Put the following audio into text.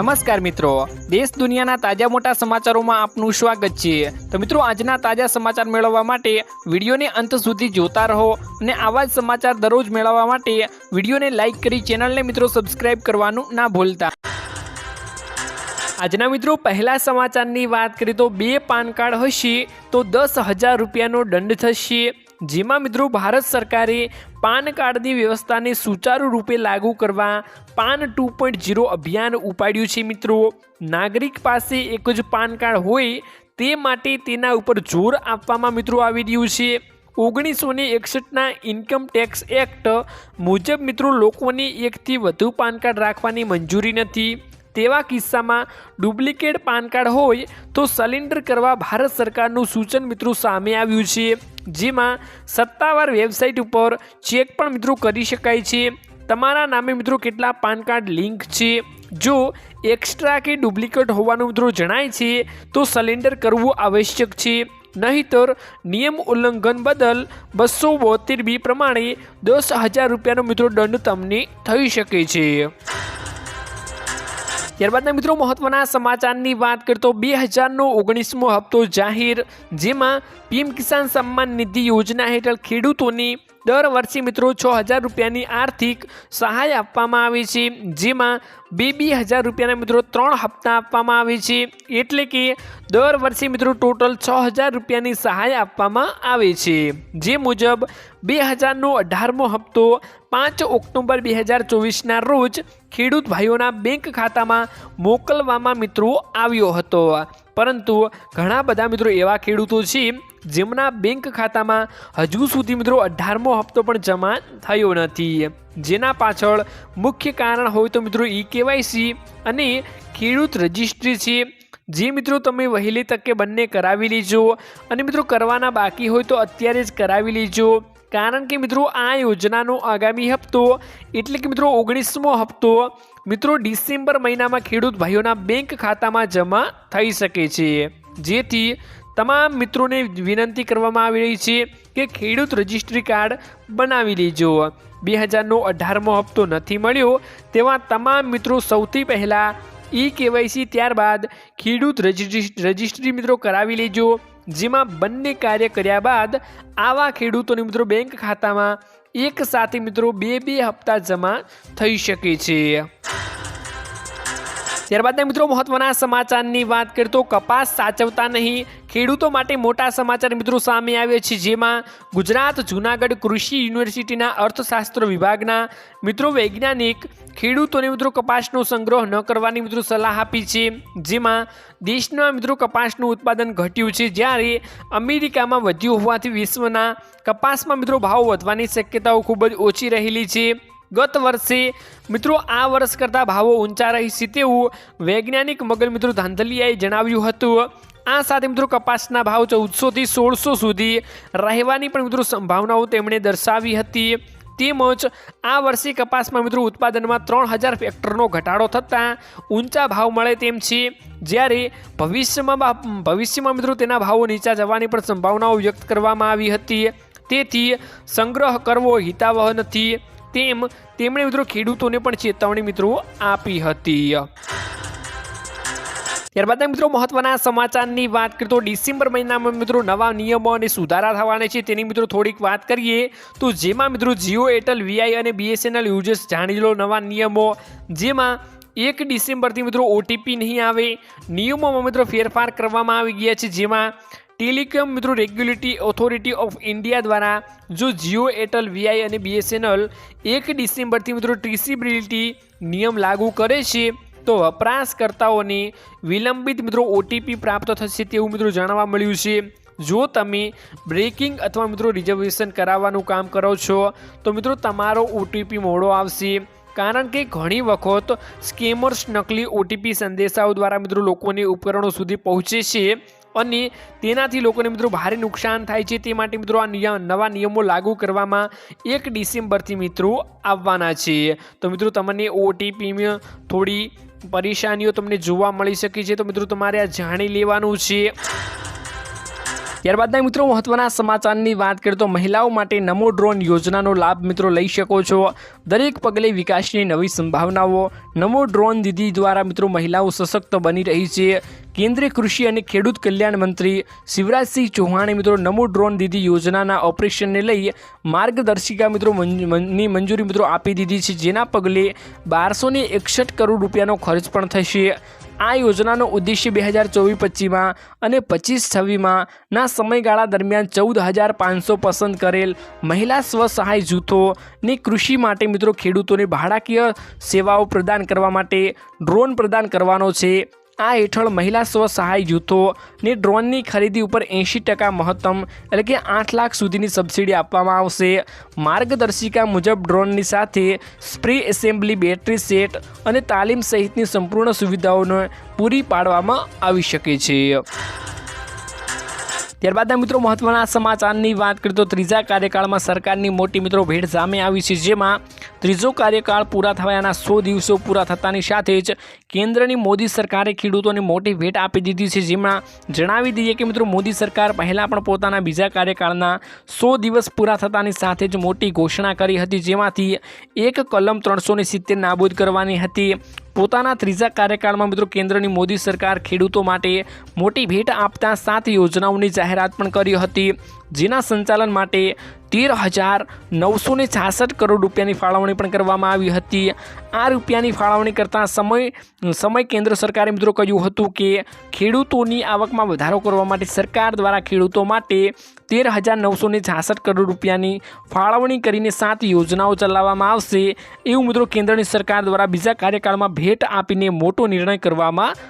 નમસ્કાર મિત્રો. દેશ દુનિયાના તાજા મોટા સમાચારોમાં આપનું સ્વાગત છે. તો મિત્રો, આજના તાજા સમાચાર મેળવવા માટે વિડીયોને અંત સુધી જોતા રહો અને આવા જ સમાચાર દરરોજ મેળવવા માટે વિડીયોને લાઇક કરી ચેનલને મિત્રો સબસ્ક્રાઇબ કરવાનું ના ભૂલતા. આજના મિત્રો, પહેલા સમાચારની વાત કરીએ તો બે પાન કાર્ડ હશે તો દસ હજાર રૂપિયાનો દંડ થશે. જેમાં મિત્રો ભારત સરકારે પાન કાર્ડની વ્યવસ્થાને સુચારુ રૂપે લાગુ કરવા પાન ટુ પોઈન્ટ જીરો અભિયાન ઉપાડ્યું છે મિત્રો. નાગરિક પાસે એક જ પાન કાર્ડ હોય તે માટે તેના ઉપર જોર આપવામાં મિત્રો આવી રહ્યું છે. ઓગણીસો ને એકસઠના ઇન્કમ ટેક્સ એક્ટ મુજબ મિત્રો લોકોને એકથી વધુ પાન કાર્ડ રાખવાની મંજૂરી નથી. તેવા કિસ્સામાં ડુપ્લિકેટ પાન કાર્ડ હોય તો સરેન્ડર કરવા ભારત સરકારનું સૂચન મિત્રો સામે આવ્યું છે. જેમાં સત્તાવાર વેબસાઇટ ઉપર ચેક પણ મિત્રો કરી શકાય છે. તમારા નામે મિત્રો કેટલા પાન કાર્ડ લિંક છે? જો એક્સ્ટ્રા કે ડુપ્લિકેટ હોવાનું મિત્રો જણાય છે, તો સરેન્ડર કરવું આવશ્યક છે. નહીતર નિયમ ઉલ્લંઘન બદલ બસો બોતેર બી પ્રમાણે દસ હજાર રૂપિયાનો મિત્રો દંડ તમને થઈ શકે છે. ત્યારબાદના મિત્રો, મહત્વના સમાચારની વાત કરતો બે હજારનો ઓગણીસમો હપ્તો જાહેર, જેમાં પીએમ કિસાન સન્માન નિધિ યોજના હેઠળ ખેડૂતોની દર વર્ષે મિત્રો છ હજાર રૂપિયાની આર્થિક સહાય આપવામાં આવે છે. જેમાં બે બે હજાર રૂપિયાના મિત્રો ત્રણ હપ્તા આપવામાં આવે છે. એટલે કે દર વર્ષે મિત્રો ટોટલ છ હજાર રૂપિયાની સહાય આપવામાં આવે છે. જે મુજબ બે હજારનો અઢારમો હપ્તો પાંચ ઓક્ટોબર બે હજાર ચોવીસના રોજ ખેડૂત ભાઈઓના બેંક ખાતામાં મોકલવામાં મિત્રો આવ્યો હતો. પરંતુ ઘણા બધા મિત્રો એવા ખેડૂતો છે, જેમના બેંક ખાતામાં હજુ સુધી મિત્રો અઢારમો હપ્તો પણ જમા થયો નથી. જેના પાછળ મુખ્ય કારણ હોય તો મિત્રો ઈ કેવાયસી અને ખેડૂત રજિસ્ટ્રી છે, જે મિત્રો તમે વહેલી તકે બંને કરાવી લેજો અને મિત્રો કરવાના બાકી હોય તો અત્યારે જ કરાવી લેજો. કારણ કે મિત્રો, આ યોજનાનો આગામી હપ્તો એટલે કે મિત્રો, ઓગણીસમો હપ્તો મિત્રો, ડિસેમ્બર મહિનામાં ખેડૂત ભાઈઓના બેંક ખાતામાં જમા થઈ શકે છે. જેથી તમામ મિત્રોને વિનંતી કરવામાં આવી રહી છે કે ખેડૂત રજિસ્ટ્રી કાર્ડ બનાવી લેજો. બે હજારનો અઢારમો હપ્તો નથી મળ્યો તેવા તમામ મિત્રો, સૌથી પહેલાં ઈ કેવાયસી ત્યારબાદ ખેડૂત રજિસ્ટ્રી મિત્રો કરાવી લેજો. જેમાં બંને કાર્ય કર્યા બાદ આવા ખેડૂતોની મિત્રો બેંક ખાતામાં એક સાથે મિત્રો બે બે હપ્તા જમા થઈ શકે છે. ત્યારબાદ મિત્રો મહત્વના સમાચારની વાત કરીએ તો કપાસ સાચવતા નહીં. ખેડૂતો માટે મોટા સમાચાર મિત્રો સામે આવ્યા છે, જેમાં ગુજરાત જૂનાગઢ કૃષિ યુનિવર્સિટીના અર્થશાસ્ત્ર વિભાગના મિત્રો વૈજ્ઞાનિક ખેડૂતોને મિત્રો કપાસનો સંગ્રહ ન કરવાની મિત્રો સલાહ આપી છે, જેમાં દેશના મિત્રો કપાસનું ઉત્પાદન ઘટ્યું છે, જ્યારે અમેરિકામાં વધ્યું હોવાથી વિશ્વના કપાસમાં મિત્રો ભાવ વધવાની શક્યતાઓ ખૂબ જ ઓછી રહેલી છે. ગત વર્ષે મિત્રો આ વર્ષ કરતાં ભાવો ઊંચા રહેશે તેવું વૈજ્ઞાનિક મગલ મિત્રો ધાંધલિયાએ જણાવ્યું હતું. આ સાથે મિત્રો કપાસના ભાવ ચૌદસોથી સોળસો સુધી રહેવાની પણ મિત્રો સંભાવનાઓ તેમણે દર્શાવી હતી. તેમજ આ વર્ષે કપાસમાં મિત્રો ઉત્પાદનમાં ત્રણ હજાર ફેક્ટરનો ઘટાડો થતાં ઊંચા ભાવ મળે તેમ છે. જ્યારે ભવિષ્યમાં ભવિષ્યમાં મિત્રો તેના ભાવો નીચા જવાની પણ સંભાવનાઓ વ્યક્ત કરવામાં આવી હતી. તેથી સંગ્રહ કરવો હિતાવહ નથી. તેમ તેમણે મિત્રો ખેડૂતોને પણ ચેતવણી મિત્રો આપી હતી. ત્યારબાદ મિત્રો મહત્વના સમાચારની વાત કરીએ તો ડિસેમ્બર મહિનામાં મિત્રો નવા નિયમો અને સુધારા થવાના છે. તેની મિત્રો થોડીક વાત કરીએ તો જેમાં મિત્રો જીઓ, એરટેલ, વીઆઈ અને બીએસએનએલ યુઝર્સ જાણી લો નવા નિયમો. જેમાં એક ડિસેમ્બરથી મિત્રો ઓટીપી નહીં આવે. નિયમોમાં મિત્રો ફેરફાર કરવામાં આવી ગયા છે. જેમાં ટેલિકોમ મિત્રો રેગ્યુલેટરી ઓથોરિટી ઓફ ઇન્ડિયા દ્વારા જો જીઓ, એરટેલ, વીઆઈ અને બીએસએનએલ એક ડિસેમ્બરથી મિત્રો ટ્રીસીબિલિટી નિયમ લાગુ કરે છે, તો વપરાશકર્તાઓને વિલંબિત મિત્રો ઓટીપી પ્રાપ્ત થશે તેવું મિત્રો જાણવા મળ્યું છે. જો તમે બ્રેકિંગ અથવા મિત્રો રિઝર્વેશન કરાવવાનું કામ કરો છો, તો મિત્રો તમારો ઓટીપી મોડો આવશે. કારણ કે ઘણી વખત સ્કેમર્સ નકલી ઓટીપી સંદેશાઓ દ્વારા મિત્રો લોકોને ઉપકરણો સુધી પહોંચે છે. અને તેનાથી લોકોને મિત્રો ભારે નુકસાન થાય છે. તે માટે મિત્રો આ નવા નિયમો લાગુ કરવામાં એક ડિસેમ્બરથી મિત્રો આવવાના છે. તો મિત્રો તમને ઓટીપી થોડી પરેશાનીઓ તમને જોવા મળી શકે છે. તો મિત્રો તમારે આ જાણી લેવાનું છે. ત્યારબાદના મિત્રો, મહત્વના સમાચારની વાત કરીએ તો મહિલાઓ માટે નમો ડ્રોન યોજનાનો લાભ મિત્રો લઈ શકો છો. દરેક પગલે વિકાસની નવી સંભાવનાઓ. નમો ડ્રોન દીદી દ્વારા મિત્રો મહિલાઓ સશક્ત બની રહી છે. કેન્દ્રીય કૃષિ અને ખેડૂત કલ્યાણ મંત્રી શિવરાજસિંહ ચૌહાણે મિત્રો નમો ડ્રોન દીદી યોજનાના ઓપરેશનને લઈ માર્ગદર્શિકા મિત્રો ની મંજૂરી મિત્રો આપી દીધી છે, જેના પગલે બારસો એકસઠ કરોડ રૂપિયાનો ખર્ચ પણ થશે. આ યોજનાનો ઉદ્દેશ્ય બે હજાર ચોવીસ પચીસમાં અને પચીસ છવ્વીસમાં ના સમયગાળા દરમિયાન ચૌદ હજાર પાંચસો પસંદ કરેલ મહિલા સ્વસહાય જૂથોની કૃષિ માટે મિત્રો ખેડૂતોને ભાડાકીય સેવાઓ પ્રદાન કરવા માટે ડ્રોન પ્રદાન કરવાનો છે. આ હેઠળ મહિલા સ્વસહાય જૂથોને ડ્રોનની ખરીદી ઉપર એંશી ટકા મહત્તમ એટલે કે આઠ લાખ સુધીની સબસિડી આપવામાં આવશે. માર્ગદર્શિકા મુજબ ડ્રોનની સાથે સ્પ્રે એસેમ્બલી, બેટરી સેટ અને તાલીમ સહિતની સંપૂર્ણ સુવિધાઓને પૂરી પાડવામાં આવી શકે છે. ત્યારબાદના મિત્રો મહત્વના સમાચારની વાત કરીએ તો ત્રીજા કાર્યકાળમાં સરકારની મોટી મિત્રો ભેટ સામે આવી છે, જેમાં ત્રીજો કાર્યકાળ પૂરા થવાના સો દિવસો પૂરા થતાની સાથે જ કેન્દ્રની મોદી સરકારે ખેડૂતોને મોટી ભેટ આપી દીધી છે, જેમાં જણાવી દઈએ કે મિત્રો મોદી સરકાર પહેલાં પણ પોતાના બીજા કાર્યકાળના સો દિવસ પૂરા થતાની સાથે જ મોટી ઘોષણા કરી હતી, જેમાંથી એક કલમ ત્રણસો સિત્તેર નાબૂદ કરવાની હતી. પોતાના ત્રીજા કાર્યકાળમાં મિત્રો કેન્દ્રની મોદી સરકાર ખેડૂતો માટે મોટી ભેટ આપતા સાત યોજનાઓની જાહેરાત પણ કરી હતી, જેના સંચાલન માટે તેર હજાર નવસો ને છાસઠ કરોડ રૂપિયાની ફાળવણી પણ કરવામાં આવી હતી. આ રૂપિયાની ફાળવણી કરતાં સમય સમય કેન્દ્ર સરકારે મિત્રો કહ્યું હતું કે ખેડૂતોની આવકમાં વધારો કરવા માટે સરકાર દ્વારા ખેડૂતો માટે તેર હજાર નવસો ને છાસઠ કરોડ રૂપિયાની ફાળવણી કરીને સાત યોજનાઓ ચલાવવામાં આવશે. એવું મિત્રો કેન્દ્રની સરકાર દ્વારા બીજા કાર્યકાળમાં ભેટ આપીને મોટો નિર્ણય કરવામાં